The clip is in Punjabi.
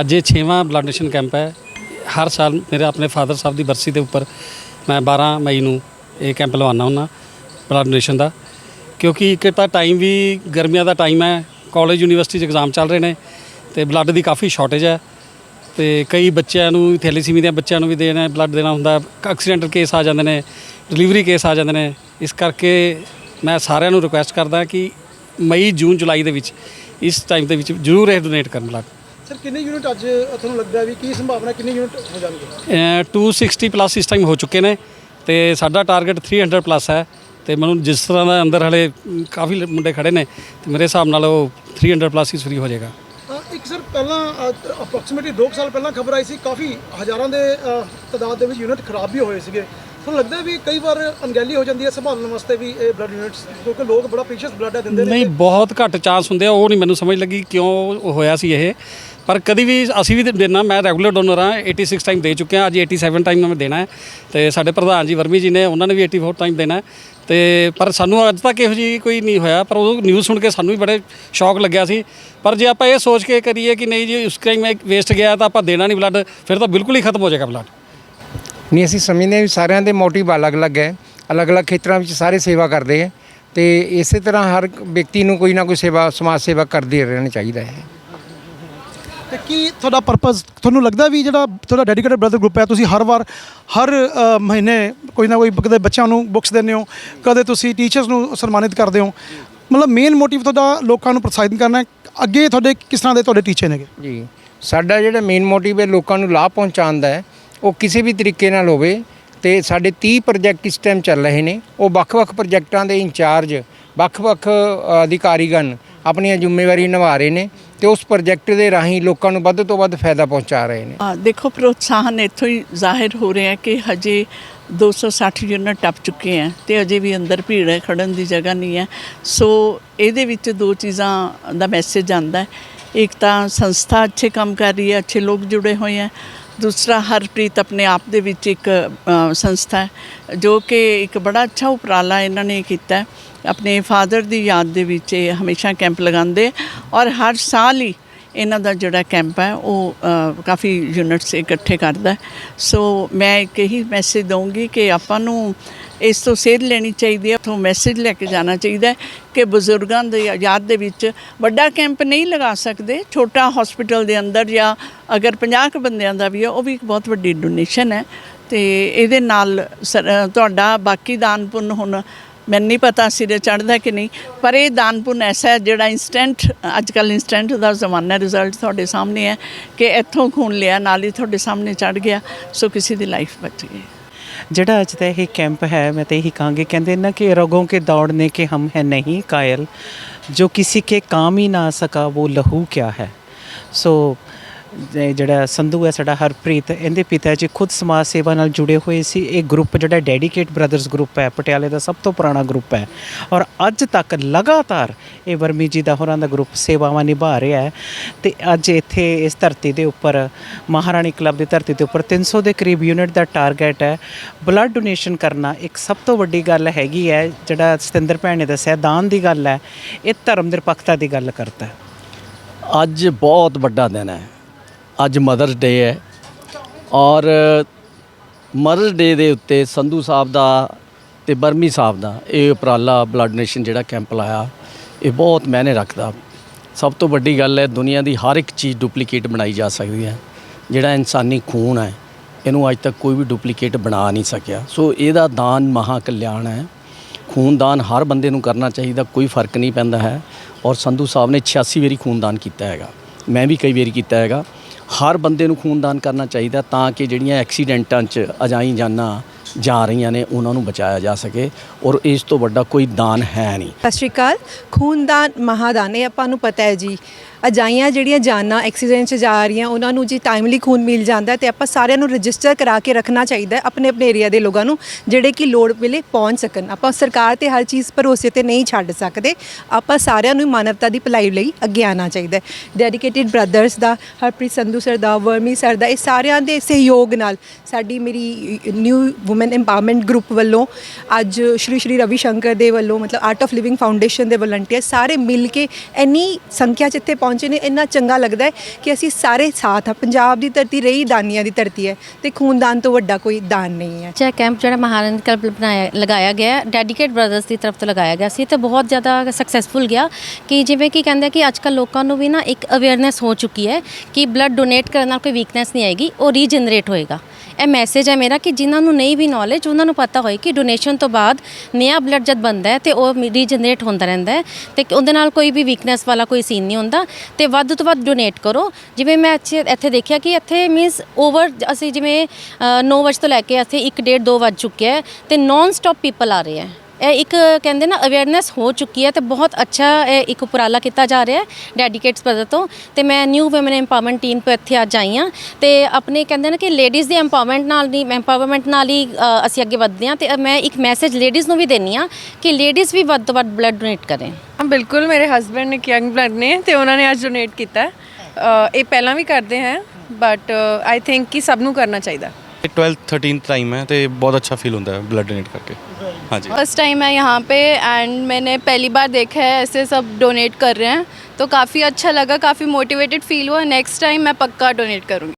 ਅੱਜ ਇਹ 6ਵਾਂ ਬਲੱਡ ਡੋਨੇਸ਼ਨ ਕੈਂਪ ਹੈ। ਹਰ ਸਾਲ ਮੇਰੇ ਆਪਣੇ ਫਾਦਰ ਸਾਹਿਬ ਦੀ ਬਰਸੀ ਦੇ ਉੱਪਰ ਮੈਂ 12 ਮਈ ਨੂੰ ਇਹ ਕੈਂਪ ਲਵਾਉਣਾ ਹੁੰਦਾ ਬਲੱਡ ਡੋਨੇਸ਼ਨ ਦਾ। ਕਿਉਂਕਿ ਇੱਕ ਤਾਂ ਟਾਈਮ ਵੀ, ਗਰਮੀਆਂ ਦਾ ਟਾਈਮ ਹੈ ਕਾਲਜ ਯੂਨੀਵਰਸਿਟੀ 'ਚ ਐਗਜ਼ਾਮ ਚੱਲ ਰਹੇ ਨੇ ਤੇ ਬਲੱਡ ਦੀ ਕਾਫੀ ਸ਼ਾਰਟੇਜ ਹੈ। ਤੇ ਕਈ ਬੱਚਿਆਂ ਨੂੰ ਥੈਲੇਸੀਮੀ ਦੇ ਬੱਚਿਆਂ ਨੂੰ ਵੀ ਦੇਣਾ ਬਲੱਡ ਦੇਣਾ ਹੁੰਦਾ ਐਕਸੀਡੈਂਟਲ ਕੇਸ ਆ ਜਾਂਦੇ ਨੇ ਡਿਲੀਵਰੀ ਕੇਸ ਆ ਜਾਂਦੇ ਨੇ। ਇਸ ਕਰਕੇ ਮੈਂ ਸਾਰਿਆਂ ਨੂੰ ਰਿਕੁਐਸਟ ਕਰਦਾ ਕਿ ਮਈ, ਜੂਨ, ਜੁਲਾਈ ਦੇ ਵਿੱਚ, ਇਸ ਟਾਈਮ ਦੇ ਵਿੱਚ ਜ਼ਰੂਰ ਇਹ ਡੋਨੇਟ ਕਰਨ ਲੱਗ। ਸਰ ਕਿੰਨੇ ਯੂਨਿਟ ਅੱਜ ਤੁਹਾਨੂੰ ਲੱਗਦਾ ਵੀ ਕੀ ਸੰਭਾਵਨਾ ਕਿੰਨੇ ਯੂਨਿਟ ਹੋ ਜਾਣਗੇ? ਅ, 260 ਪਲੱਸ ਇਸ ਟਾਈਮ ਹੋ ਚੁੱਕੇ ਨੇ ਤੇ ਸਾਡਾ ਟਾਰਗੇਟ 300 ਪਲੱਸ ਹੈ ਤੇ ਮੈਨੂੰ ਜਿਸ ਤਰ੍ਹਾਂ ਦਾ ਅੰਦਰ ਹਲੇ ਕਾਫੀ ਮੁੰਡੇ ਖੜੇ ਨੇ ਤੇ ਮੇਰੇ ਹਿਸਾਬ ਨਾਲ ਉਹ 300 ਪਲੱਸ ਹੀ ਫ੍ਰੀ ਹੋ ਜਾਏਗਾ। ਇੱਕ ਸਰ ਪਹਿਲਾਂ ਅਪਰੋਕਸੀਮੇਟਲੀ 2 ਸਾਲ ਪਹਿਲਾਂ ਖਬਰ ਆਈ ਸੀ ਕਾਫੀ ਹਜ਼ਾਰਾਂ ਦੇ ਤਾਦਾਦ ਦੇ ਵਿੱਚ ਯੂਨਿਟ ਖਰਾਬ ਵੀ ਹੋਏ ਸੀਗੇ। ਤੁਹਾਨੂੰ ਲੱਗਦਾ ਵੀ ਕਈ ਵਾਰ ਅਣਗਹਿਲੀ ਹੋ ਜਾਂਦੀ ਹੈ ਸੰਭਾਲਣ ਵਾਸਤੇ ਵੀ ਇਹ ਬਲੱਡ ਯੂਨਿਟਸ ਕਿਉਂਕਿ ਲੋਕ ਬੜਾ ਪ੍ਰੀਸ਼ੀਅਸ ਬਲੱਡ ਦਿੰਦੇ ਨੇ। ਨਹੀਂ, ਬਹੁਤ ਘੱਟ ਚਾਂਸ ਹੁੰਦੇ ਆ, ਉਹ ਨਹੀਂ ਮੈਨੂੰ ਸਮਝ ਲੱਗੀ ਕਿਉਂ ਹੋਇਆ ਸੀ ਇਹ। ਪਰ ਕਦੀ ਵੀ ਅਸੀਂ ਵੀ ਦੇਣਾ, ਮੈਂ ਰੈਗੂਲਰ ਡੋਨਰ ਹਾਂ 86 ਟਾਈਮ ਦੇ ਚੁੱਕਿਆ, ਅੱਜ 87 ਟਾਈਮ ਮੈਂ ਦੇਣਾ ਹੈ। ਤੇ ਸਾਡੇ ਪ੍ਰਧਾਨ ਜੀ ਵਰਮੀ ਜੀ ਨੇ, ਉਹਨਾਂ ਨੇ ਵੀ 84 ਟਾਈਮ ਦੇਣਾ ਹੈ। ਤੇ ਪਰ ਸਾਨੂੰ ਅੱਜ ਤੱਕ ਇਹੋ ਜੀ ਕੋਈ ਨਹੀਂ ਹੋਇਆ, ਪਰ ਉਹ ਨਿਊਜ਼ ਸੁਣ ਕੇ ਸਾਨੂੰ ਵੀ ਬੜੇ ਸ਼ੌਕ ਲੱਗਿਆ ਸੀ। ਪਰ ਜੇ ਆਪਾਂ ਇਹ ਸੋਚ ਕੇ ਕਰੀਏ ਕਿ ਨਹੀਂ ਜੀ, ਉਸ ਟਾਈਮ ਮੈਂ ਵੇਸਟ ਗਿਆ ਤਾਂ ਆਪਾਂ ਦੇਣਾ ਨਹੀਂ ਬਲੱਡ ਫਿਰ ਤਾਂ ਬਿਲਕੁਲ ਹੀ ਖਤਮ ਹੋ ਜਾਏਗਾ ਬਲੱਡ ਨਹੀਂ ਅਸੀਂ ਸਮਝਦੇ ਹਾਂ ਵੀ ਸਾਰਿਆਂ ਦੇ ਮੋਟਿਵ ਅਲੱਗ-ਅਲੱਗ ਹੈ। ਅਲੱਗ-ਅਲੱਗ ਖੇਤਰਾਂ ਵਿੱਚ ਸਾਰੇ ਸੇਵਾ ਕਰਦੇ ਹੈ। ਤੇ ਇਸੇ ਤਰ੍ਹਾਂ ਹਰ ਵਿਅਕਤੀ ਨੂੰ ਕੋਈ ਨਾ ਕੋਈ ਸੇਵਾ ਸਮਾਜ ਸੇਵਾ ਕਰਦੇ ਰਹਿਣਾ ਚਾਹੀਦਾ ਹੈ। ਤੇ ਕੀ ਤੁਹਾਡਾ ਪਰਪਸ ਤੁਹਾਨੂੰ ਲੱਗਦਾ ਵੀ ਜਿਹੜਾ ਤੁਹਾਡਾ ਡੈਡੀਕੇਟਡ ਬ੍ਰਦਰ ਗਰੁੱਪ ਹੈ ਤੁਸੀਂ ਹਰ ਵਾਰ ਹਰ ਅ, ਮਹੀਨੇ ਕੋਈ ਨਾ ਕੋਈ ਕਦੇ ਬੱਚਿਆਂ ਨੂੰ ਬੁੱਕਸ ਦਿੰਦੇ ਹੋ ਕਦੇ ਤੁਸੀਂ ਟੀਚਰਸ ਨੂੰ ਸਨਮਾਨਿਤ ਕਰਦੇ ਹੋ। ਮਤਲਬ ਮੇਨ ਮੋਟਿਵ ਤੁਹਾਡਾ ਲੋਕਾਂ ਨੂੰ ਪ੍ਰੋਤਸਾਹਿਤ ਕਰਨਾ ਹੈ। ਅੱਗੇ ਤੁਹਾਡੇ ਕਿਸ ਤਰ੍ਹਾਂ ਦੇ ਤੁਹਾਡੇ ਟੀਚੇ ਨੇਗੇ? ਜੀ ਸਾਡਾ ਜਿਹੜਾ ਮੇਨ ਮੋਟਿਵ ਹੈ ਲੋਕਾਂ ਨੂੰ ਲਾਭ ਪਹੁੰਚਾਉਣ ਦਾ ਹੈ। ਉਹ ਕਿਸੇ ਵੀ ਤਰੀਕੇ ਨਾਲ ਹੋਵੇ ਤੇ ਸਾਡੇ 30 ਪ੍ਰੋਜੈਕਟ ਇਸ ਟਾਈਮ ਚੱਲ ਰਹੇ ਨੇ। ਉਹ ਵੱਖ-ਵੱਖ ਪ੍ਰੋਜੈਕਟਾਂ ਦੇ ਇੰਚਾਰਜ, ਵੱਖ-ਵੱਖ ਅਧਿਕਾਰੀਗਣ ਆਪਣੀਆਂ ਜ਼ਿੰਮੇਵਾਰੀ ਨਿਭਾ ਰਹੇ ਨੇ ਤੇ ਉਸ ਪ੍ਰੋਜੈਕਟ ਦੇ ਰਾਹੀਂ ਲੋਕਾਂ ਨੂੰ ਵੱਧ ਤੋਂ ਵੱਧ ਫਾਇਦਾ ਪਹੁੰਚਾ ਰਹੇ ਨੇ। ਹਾਂ ਦੇਖੋ, ਪ੍ਰੋਤਸਾਹਨ ਇੱਥੋਂ ਹੀ ਜ਼ਾਹਿਰ ਹੋ ਰਿਹਾ ਕਿ ਹਜੇ 260 ਯੂਨਿਟ ਟੱਪ ਚੁੱਕੇ ਹੈ ਤੇ ਅਜੇ ਵੀ ਅੰਦਰ ਭੀੜ ਹੈ, ਖੜਨ ਦੀ ਜਗ੍ਹਾ ਨਹੀਂ ਹੈ। ਸੋ ਇਹਦੇ ਵਿੱਚ ਦੋ ਚੀਜ਼ਾਂ ਦਾ ਮੈਸੇਜ ਆਂਦਾ ਹੈ। ਇੱਕ ਤਾਂ ਸੰਸਥਾ ਅੱਛੇ ਕੰਮ ਕਰ ਰਹੀ ਹੈ, ਅੱਛੇ ਲੋਕ ਜੁੜੇ ਹੋਏ ਹੈ। ਦੂਸਰਾ ਹਰਪ੍ਰੀਤ ਆਪਣੇ ਆਪ ਦੇ ਵਿੱਚ ਇੱਕ ਸੰਸਥਾ ਹੈ, ਜੋ ਕਿ ਇੱਕ ਬੜਾ ਅੱਛਾ ਉਪਰਾਲਾ ਇਹਨਾਂ ਨੇ ਕੀਤਾ ਆਪਣੇ ਫਾਦਰ ਦੀ ਯਾਦ ਦੇ ਵਿੱਚ ਇਹ ਹਮੇਸ਼ਾ ਕੈਂਪ ਲਗਾਉਂਦੇ ਔਰ ਹਰ ਸਾਲ ਹੀ ਇਹਨਾਂ ਦਾ ਜਿਹੜਾ ਕੈਂਪ ਹੈ, ਉਹ ਕਾਫੀ ਯੂਨਿਟਸ ਇਕੱਠੇ ਕਰਦਾ ਸੋ ਮੈਂ ਇੱਕ ਇਹੀ ਮੈਸੇਜ ਦਊਂਗੀ ਕਿ ਆਪਾਂ ਨੂੰ ਇਸ ਤੋਂ ਸੇਧ ਲੈਣੀ ਚਾਹੀਦੀ ਹੈ ਤੋਂ ਮੈਸੇਜ ਲੈ ਕੇ ਜਾਣਾ ਚਾਹੀਦਾ ਕਿ ਬਜ਼ੁਰਗਾਂ ਦੇ ਯਾਦ ਦੇ ਵਿੱਚ ਵੱਡਾ ਕੈਂਪ ਨਹੀਂ ਲਗਾ ਸਕਦੇ, ਛੋਟਾ ਹਸਪੀਟਲ ਦੇ ਅੰਦਰ ਜਾਂ ਅਗਰ 50 ਕੁ ਬੰਦਿਆਂ ਦਾ ਵੀ ਹੈ, ਉਹ ਵੀ ਇੱਕ ਬਹੁਤ ਵੱਡੀ ਡੋਨੇਸ਼ਨ ਹੈ। ਤੇ ਇਹਦੇ ਨਾਲ ਸਰ- ਤੁਹਾਡਾ ਬਾਕੀ ਦਾਨ ਪੁੰਨ ਹੁਣ ਮੈਨੂੰ ਨਹੀਂ ਪਤਾ ਸਿਰੇ ਚੜਦਾ ਕਿ ਨਹੀਂ, ਪਰ ਇਹ ਦਾਨਪੁਨ ਐਸਾ ਜਿਹੜਾ ਇਨਸਟੈਂਟ ਅੱਜ ਕੱਲ ਇਨਸਟੈਂਟ ਦਾ ਜ਼ਮਾਨਾ ਰਿਜ਼ਲਟ ਤੁਹਾਡੇ ਸਾਹਮਣੇ ਹੈ ਕਿ ਇੱਥੋਂ ਖੂਨ ਲਿਆ, ਨਾਲ ਹੀ ਤੁਹਾਡੇ ਸਾਹਮਣੇ ਚੜ ਗਿਆ, ਸੋ ਕਿਸੇ ਦੀ ਲਾਈਫ ਬਚ ਗਈ। ਜਿਹੜਾ ਅੱਜ ਦਾ ਇਹ ਕੈਂਪ ਹੈ, ਮੈਂ ਤੇ ਇਹੀ ਕਹਾਂਗੇ, ਕਹਿੰਦੇ ਨਾ ਕਿ ਰੋਗੋਂ ਕੇ ਦੌੜਨੇ ਕੇ ਹਮ ਹੈ ਨਹੀਂ, ਕਾਇਲ। ਜੋ ਕਿਸੇ ਕੇ ਕਾਮ ਹੀ ਨਾ ਸਕਾ, ਉਹ ਲਹੂ ਕਿਆ ਹੈ? ਸੋ ਇਹ ਜਿਹੜਾ ਸੰਧੂ ਹੈ, ਸਾਡਾ ਹਰਪ੍ਰੀਤ, ਇਹਦੇ ਪਿਤਾ ਜੀ ਖੁਦ ਸਮਾਜ ਸੇਵਾ ਨਾਲ ਜੁੜੇ ਹੋਏ ਸੀ। ਇਹ ਗਰੁੱਪ ਜਿਹੜਾ ਡੈਡੀਕੇਟ ਬ੍ਰਦਰਸ ਗਰੁੱਪ ਹੈ, ਪਟਿਆਲੇ ਦਾ ਸਭ ਤੋਂ ਪੁਰਾਣਾ ਗਰੁੱਪ ਹੈ। ਔਰ ਅੱਜ ਤੱਕ ਲਗਾਤਾਰ ਇਹ ਵਰਮੀ ਜੀ ਦਾ ਹੋਰਾਂ ਦਾ ਗਰੁੱਪ ਸੇਵਾਵਾਂ ਨਿਭਾ ਰਿਹਾ ਹੈ। ਤੇ ਅੱਜ ਇੱਥੇ ਇਸ ਧਰਤੀ ਦੇ ਉੱਪਰ, ਮਹਾਰਾਣੀ ਕਲੱਬ ਦੀ ਧਰਤੀ ਦੇ ਉੱਪਰ 300 ਦੇ ਕਰੀਬ ਯੂਨਿਟ ਦਾ ਟਾਰਗੇਟ ਹੈ। ਬਲੱਡ ਡੋਨੇਸ਼ਨ ਕਰਨਾ ਇੱਕ ਸਭ ਤੋਂ ਵੱਡੀ ਗੱਲ ਹੈਗੀ ਹੈ, ਜਿਹੜਾ ਸਤਿੰਦਰ ਭੈਣ ਨੇ ਦੱਸਿਆ, ਦਾਨ ਦੀ ਗੱਲ ਹੈ। ਇਹ ਧਰਮ ਨਿਰਪੱਖਤਾ ਦੀ ਗੱਲ ਕਰਦਾ ਹੈ। ਅੱਜ ਬਹੁਤ ਵੱਡਾ ਦਿਨ ਹੈ। ਅੱਜ ਮਦਰਸ ਡੇ ਹੈ ਔਰ ਮਦਰਸ ਡੇ ਦੇ ਉੱਤੇ ਸੰਧੂ ਸਾਹਿਬ ਦਾ ਤੇ ਬਰਮੀ ਸਾਹਿਬ ਦਾ ਇਹ ਉਪਰਾਲਾ ਬਲੱਡ ਡੋਨੇਸ਼ਨ ਜਿਹੜਾ ਕੈਂਪ ਲਾਇਆ, ਇਹ ਬਹੁਤ ਮਾਇਨੇ ਰੱਖਦਾ। ਸਭ ਤੋਂ ਵੱਡੀ ਗੱਲ ਹੈ ਦੁਨੀਆ ਦੀ ਹਰ ਇੱਕ ਚੀਜ਼ ਡੁਪਲੀਕੇਟ ਬਣਾਈ ਜਾ ਸਕਦੀ ਹੈ। ਜਿਹੜਾ ਇਨਸਾਨੀ ਖੂਨ ਹੈ, ਇਹਨੂੰ ਅੱਜ ਤੱਕ ਕੋਈ ਵੀ ਡੁਪਲੀਕੇਟ ਬਣਾ ਨਹੀਂ ਸਕਿਆ। ਸੋ ਇਹਦਾ ਦਾਨ ਮਹਾ ਕਲਿਆਣ ਹੈ ਖੂਨਦਾਨ ਹਰ ਬੰਦੇ ਨੂੰ ਕਰਨਾ ਚਾਹੀਦਾ, ਕੋਈ ਫ਼ਰਕ ਨਹੀਂ ਪੈਂਦਾ ਹੈ। ਔਰ ਸੰਧੂ ਸਾਹਿਬ ਨੇ 86 ਵਾਰੀ ਖੂਨਦਾਨ ਕੀਤਾ ਹੈਗਾ। ਮੈਂ ਵੀ ਕਈ ਵਾਰੀ ਕੀਤਾ ਹੈਗਾ। ਹਰ ਬੰਦੇ ਨੂੰ ਖੂਨਦਾਨ ਕਰਨਾ ਚਾਹੀਦਾ ਤਾਂ ਕਿ ਜਿਹੜੀਆਂ ਐਕਸੀਡੈਂਟਾਂ 'ਚ ਅਜਾਈ ਜਾਨਾਂ ਜਾ ਰਹੀਆਂ ਨੇ, ਉਹਨਾਂ ਨੂੰ ਬਚਾਇਆ ਜਾ ਸਕੇ ਔਰ ਇਸ ਤੋਂ ਵੱਡਾ ਕੋਈ ਦਾਨ ਹੈ ਨਹੀਂ। ਸਤਿ ਸ਼੍ਰੀ ਅਕਾਲ। ਖੂਨਦਾਨ ਮਹਾਦਾਨ, ਇਹ ਆਪਾਂ ਨੂੰ ਪਤਾ ਹੈ ਜੀ। ਅਜਾਈਆਂ ਜਿਹੜੀਆਂ ਜਾਨਾਂ ਐਕਸੀਡੈਂਟ 'ਚ ਜਾ ਰਹੀਆਂ, ਉਹਨਾਂ ਨੂੰ ਜੀ ਟਾਈਮਲੀ ਖੂਨ ਮਿਲ ਜਾਂਦਾ ਹੈ ਤੇ ਆਪਾਂ ਸਾਰਿਆਂ ਨੂੰ ਰਜਿਸਟਰ ਕਰਾ ਕੇ ਰੱਖਣਾ ਚਾਹੀਦਾ ਆਪਣੇ ਆਪਣੇ ਏਰੀਆ ਦੇ ਲੋਕਾਂ ਨੂੰ, ਜਿਹੜੇ ਕਿ ਲੋੜ ਵੇਲੇ ਪਹੁੰਚ ਸਕਣ। ਆਪਾਂ ਸਰਕਾਰ ਤੇ ਹਰ ਚੀਜ਼ ਭਰੋਸੇ ਤੇ ਨਹੀਂ ਛੱਡ ਸਕਦੇ। ਆਪਾਂ ਸਾਰਿਆਂ ਨੂੰ ਮਾਨਵਤਾ ਦੀ ਭਲਾਈ ਲਈ ਅੱਗੇ ਆਉਣਾ ਚਾਹੀਦਾ ਡੈਡੀਕੇਟਿਡ ਬ੍ਰਦਰਸ ਦਾ, ਹਰਪ੍ਰੀਤ ਸੰਧੂ ਸਰ ਦਾ, ਵਰਮੀ ਸਰ ਦਾ, ਇਹ ਸਾਰਿਆਂ ਦੇ ਸਹਿਯੋਗ ਨਾਲ ਸਾਡੀ ਮੇਰੀ ਨਿਊ ਔਮਨ ਐਮਪਾਵਰਮੈਂਟ ਗਰੁੱਪ ਵੱਲੋਂ ਅੱਜ ਸ਼੍ਰੀ ਸ਼੍ਰੀ ਰਵੀ ਸ਼ੰਕਰ ਦੇ ਵੱਲੋਂ ਮਤਲਬ ਆਰਟ ਆਫ ਲਿਵਿੰਗ ਫਾਊਂਡੇਸ਼ਨ ਦੇ ਵਲੰਟੀਅਰ ਸਾਰੇ ਮਿਲ ਕੇ ਇੰਨੀ ਸੰਖਿਆ 'ਚ ਇੱਥੇ ਪਹੁੰਚੇ ਨੇ, ਇੰਨਾ ਚੰਗਾ ਲੱਗਦਾ ਹੈ ਕਿ ਅਸੀਂ ਸਾਰੇ ਸਾਥ ਆ। ਪੰਜਾਬ ਦੀ ਧਰਤੀ ਰਹੀ, ਦਾਨੀਆਂ ਦੀ ਧਰਤੀ ਹੈ ਤੇ ਖੂਨਦਾਨ ਤੋਂ ਵੱਡਾ ਕੋਈ ਦਾਨ ਨਹੀਂ ਹੈ। ਚੈੱਕ ਕੈਂਪ ਜਿਹੜਾ ਮਹਾਰਾਣੀ ਕਲਪ ਬਣਾਇਆ, ਲਗਾਇਆ ਗਿਆ ਡੈਡੀਕੇਟ ਬ੍ਰਦਰਸ ਦੀ ਤਰਫ ਤੋਂ ਲਗਾਇਆ ਗਿਆ ਸੀ, ਤੇ ਬਹੁਤ ਜ਼ਿਆਦਾ ਸਕਸੈਸਫੁਲ ਗਿਆ ਕਿ ਜਿਵੇਂ ਕਿ ਕਹਿੰਦੇ ਕਿ ਅੱਜ ਕੱਲ੍ਹ ਲੋਕਾਂ ਨੂੰ ਵੀ ਨਾ ਇੱਕ ਅਵੇਅਰਨੈਸ ਹੋ ਚੁੱਕੀ ਹੈ ਕਿ ਬਲੱਡ ਡੋਨੇਟ ਕਰਨ ਨਾਲ ਕੋਈ ਵੀਕਨੈਸ ਨਹੀਂ ਆਏਗੀ, ਉਹ ਰੀਜਨਰੇਟ ਹੋਏਗਾ। ਇਹ ਮੈਸੇਜ ਹੈ ਮੇਰਾ ਕਿ ਜਿਨ੍ਹਾਂ ਨੂੰ ਨਹੀਂ ਵੀ ਨੌਲੇਜ ਉਹਨਾਂ ਨੂੰ ਪਤਾ ਹੋਏ ਕਿ ਡੋਨੇਸ਼ਨ ਤੋਂ ਬਾਅਦ ਨਿਆ ਬਲੱਡ ਜਦ ਬਣਦਾ ਹੈ ਤੇ ਉਹ ਰੀਜਨਰੇਟ ਹੁੰਦਾ ਰਹਿੰਦਾ ਹੈ ਤੇ ਉਹਦੇ ਨਾਲ ਕੋਈ ਵੀ ਵੀਕਨੈਸ ਵਾਲਾ ਕੋਈ ਸੀਨ ਨਹੀਂ ਹੁੰਦਾ ਤੇ ਵੱਧ ਤੋਂ ਵੱਧ ਡੋਨੇਟ ਕਰੋ। ਜਿਵੇਂ ਮੈਂ ਇੱਥੇ ਇੱਥੇ ਦੇਖਿਆ ਕਿ ਇੱਥੇ ਮੀਨਸ ਓਵਰ ਅਸੀਂ ਜਿਵੇਂ 9 ਵਜੇ ਤੋਂ ਲੈ ਕੇ ਇੱਥੇ 1 ਡੇਢ 2 ਵੱਜ ਚੁੱਕਿਆ ਹੈ ਤੇ ਨਾਨ ਸਟਾਪ ਪੀਪਲ ਆ ਰਹੇ ਹੈ। ਇਹ ਇੱਕ ਕਹਿੰਦੇ ਨਾ ਅਵੇਅਰਨੈਸ ਹੋ ਚੁੱਕੀ ਹੈ ਤੇ ਬਹੁਤ ਅੱਛਾ ਇਹ ਇੱਕ ਉਪਰਾਲਾ ਕੀਤਾ ਜਾ ਰਿਹਾ ਹੈ ਡੈਡੀਕੇਟਸ ਪਦਰ ਤੋਂ। ਤੇ ਮੈਂ ਨਿਊ ਔਮਨ ਇੰਪਾਵਰਮੈਂਟ ਟੀਮ ਪਰ ਇੱਥੇ ਅੱਜ ਆਈ ਹਾਂ। ਤੇ ਆਪਣੇ ਕਹਿੰਦੇ ਨਾ ਕਿ ਲੇਡੀਜ਼ ਦੇ ਐਮਪਾਵਰਮੈਂਟ ਨਾਲ ਦੀ ਇੰਪਾਵਰਮੈਂਟ ਨਾਲ ਹੀ ਅਸੀਂ ਅੱਗੇ ਵਧਦੇ ਹਾਂ। ਤੇ ਮੈਂ ਇੱਕ ਮੈਸੇਜ ਲੇਡੀਜ਼ ਨੂੰ ਵੀ ਦੇਣੀ ਆ ਕਿ ਲੇਡੀਜ਼ ਵੀ ਵੱਧ ਤੋਂ ਵੱਧ ਬਲੱਡ ਡੋਨੇਟ ਕਰੇ। ਹਾਂ ਬਿਲਕੁਲ। ਮੇਰੇ ਹਸਬੰਡ ਨੇ ਯੰਗ ਬਲੱਡ ਨੇ ਤੇ ਉਹਨਾਂ ਨੇ ਅੱਜ ਡੋਨੇਟ ਕੀਤਾ। ਇਹ ਪਹਿਲਾਂ ਵੀ ਕਰਦੇ ਹੈ ਬਟ ਆਈ ਥਿੰਕ ਕਿ ਸਭ ਨੂੰ ਕਰਨਾ ਚਾਹੀਦਾ। 12th 13th ਟਾਈਮ ਹੈ ਤੇ ਬਹੁਤ ਅੱਛਾ ਫੀਲ ਹੁੰਦਾ ਹੈ ਬਲੱਡ ਡੋਨੇਟ ਕਰਕੇ। हाँ जी फर्स्ट टाइम है यहाँ पे एंड मैंने पहली बार देखा है ऐसे सब डोनेट कर रहे हैं तो काफ़ी अच्छा लगा काफ़ी मोटिवेटेड फील हुआ नेक्स्ट टाइम मैं पक्का डोनेट करूँगी